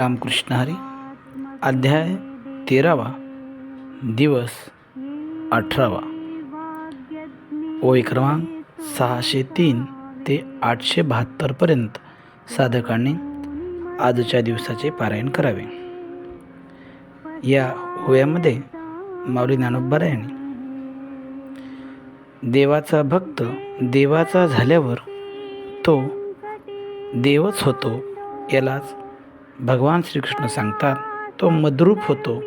रामकृष्ण हरी. अध्याय तेरावा. दिवस अठरावा. ओळी क्रमांक सहाशे तीन ते आठशे बहात्तरपर्यंत साधकांनी आजच्या दिवसाचे पारायण करावे. या ओव्यामध्ये माऊली ज्ञानोबा यांनी देवाचा भक्त देवाचा झाल्यावर तो देवच होतो यालाच भगवान श्रीकृष्ण सांगतात तो मद्रूप होतो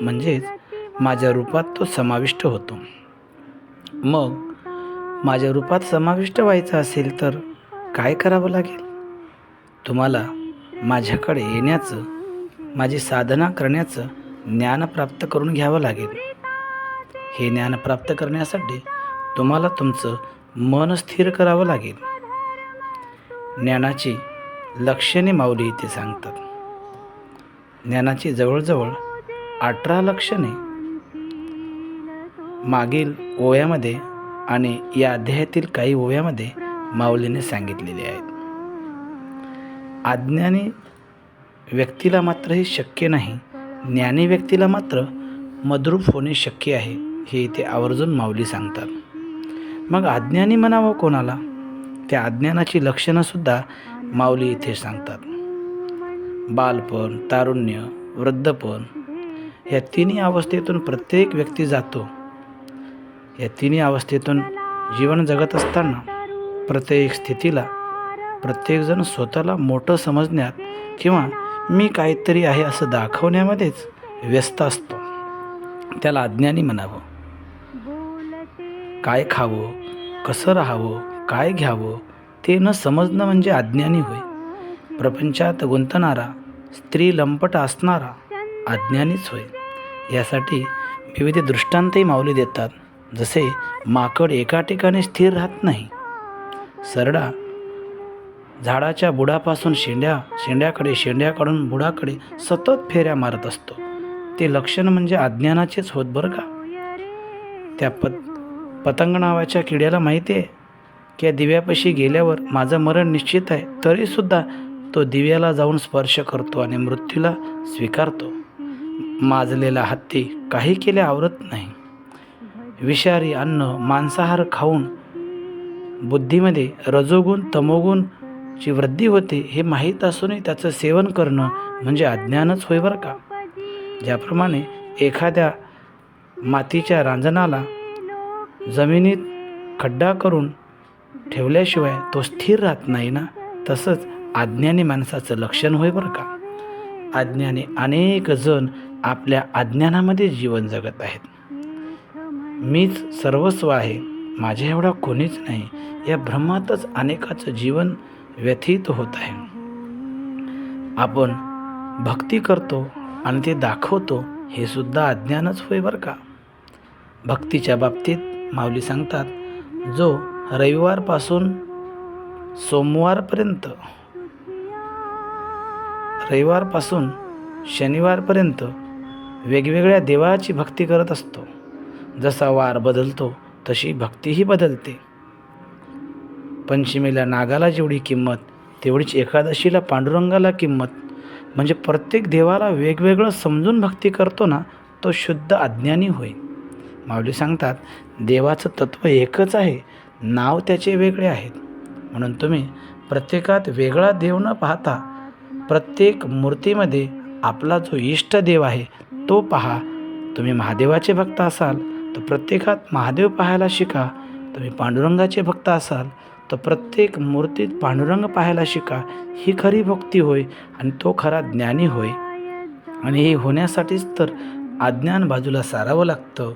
म्हणजेच माझ्या रूपात तो समाविष्ट होतो. मग माझ्या रूपात समाविष्ट व्हायचं असेल तर काय करावं लागेल? तुम्हाला माझ्याकडे येण्याचं माझी साधना करण्याचं ज्ञान प्राप्त करून घ्यावं लागेल. हे ज्ञान प्राप्त करण्यासाठी तुम्हाला तुमचं मन स्थिर करावं लागेल. ज्ञानाची लक्षणे माऊली इथे सांगतात. ज्ञानाची जवळजवळ अठरा लक्षणे मागील ओव्यामध्ये आणि या अध्यायातील काही ओव्यामध्ये माऊलीने सांगितलेले आहेत. अज्ञानी व्यक्तीला मात्र हे शक्य नाही. ज्ञानी व्यक्तीला मात्र मद्रूप होणे शक्य आहे हे इथे आवर्जून माऊली सांगतात. मग अज्ञानी म्हणावं कोणाला? त्या अज्ञानाची लक्षणंसुद्धा माऊली इथे सांगतात. बालपण तारुण्य वृद्धपण या तिन्ही अवस्थेतून प्रत्येक व्यक्ती जातो. या तिन्ही अवस्थेतून जीवन जगत असताना प्रत्येक स्थितीला प्रत्येकजण स्वतःला मोठं समजण्यात किंवा मी काहीतरी आहे असं दाखवण्यामध्येच व्यस्त असतो. त्याला अज्ञानी म्हणावं. काय खावं कसं राहावं काय घ्यावं ते न समजणं म्हणजे अज्ञानी होय. प्रपंचात गुंतणारा स्त्री लंपट असणारा अज्ञानीच होय यासाठी विविध दृष्टांतही माऊली देतात. जसे माकड एका ठिकाणी स्थिर राहत नाही. सरडा झाडाच्या बुडापासून शेंड्या शेंड्याकडे शेंड्याकडून बुडाकडे सतत फेऱ्या मारत असतो. ते लक्षण म्हणजे अज्ञानाचेच होत बरं का? त्या पत पतंग नावाच्या किड्याला माहिती आहे? की या दिव्यापाशी गेल्यावर माझं मरण निश्चित आहे तरीसुद्धा तो दिव्याला जाऊन स्पर्श करतो आणि मृत्यूला स्वीकारतो. माजलेला हत्ती काही केले आवरत नाही. विषारी अन्न मांसाहार खाऊन बुद्धीमध्ये रजोगुण तमोगुण ची वृद्धी होते हे माहीत असूनही त्याचं सेवन करणं म्हणजे अज्ञानच होय बरं का? ज्याप्रमाणे एखाद्या मातीच्या रांजणाला जमिनीत खड्डा करून ठेवल्याशिवाय तो स्थिर राहत नाही ना? तसंच अज्ञानी माणसाचं लक्षण होय बरं का? अज्ञानी अनेक जण आपल्या अज्ञानामध्ये जीवन जगत आहेत. मीच सर्वस्व आहे माझ्या एवढा कोणीच नाही या भ्रमातच अनेकाचं जीवन व्यथित होत आहे. आपण भक्ती करतो आणि ते दाखवतो हे सुद्धा अज्ञानच होय बरं का? भक्तीच्या बाबतीत माऊली सांगतात जो रविवारपासून सोमवारपर्यंत रविवारपासून शनिवारपर्यंत वेगवेगळ्या देवाची भक्ती करत असतो. जसा वार बदलतो तशी भक्तीही बदलते. पंचमीला नागाला जेवढी किंमत तेवढीच एकादशीला पांडुरंगाला किंमत. म्हणजे प्रत्येक देवाला वेगवेगळं समजून भक्ती करतो ना तो शुद्ध अज्ञानी होय. माऊली सांगतात देवाचं तत्त्व एकच आहे नाव त्याचे वेगळे आहेत. म्हणून तुम्ही प्रत्येकात वेगळा देव न पाहता प्रत्येक मूर्तीमध्ये आपला जो इष्टदेव आहे तो पहा. तुम्ही महादेवाचे भक्त असाल तर प्रत्येकात महादेव पाहायला शिका. तुम्ही पांडुरंगाचे भक्त असाल तर प्रत्येक मूर्तीत पांडुरंग पाहायला शिका. ही खरी भक्ती होय आणि तो खरा ज्ञानी होय. आणि हे होण्यासाठीच तर अज्ञान बाजूला सारावं लागतं.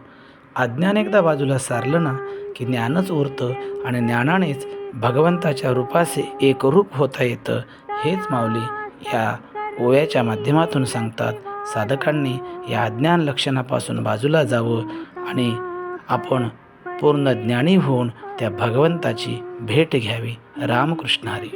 अज्ञान एकदा बाजूला सारलं ना की ज्ञानच उरतं आणि ज्ञानानेच भगवंताच्या रूपाचे एकरूप होता येतं. हेच माऊली या ओव्याच्या माध्यमातून सांगतात साधकांनी या अज्ञान लक्षणापासून बाजूला जावं आणि आपण पूर्ण ज्ञानी होऊन त्या भगवंताची भेट घ्यावी. रामकृष्ण हरी.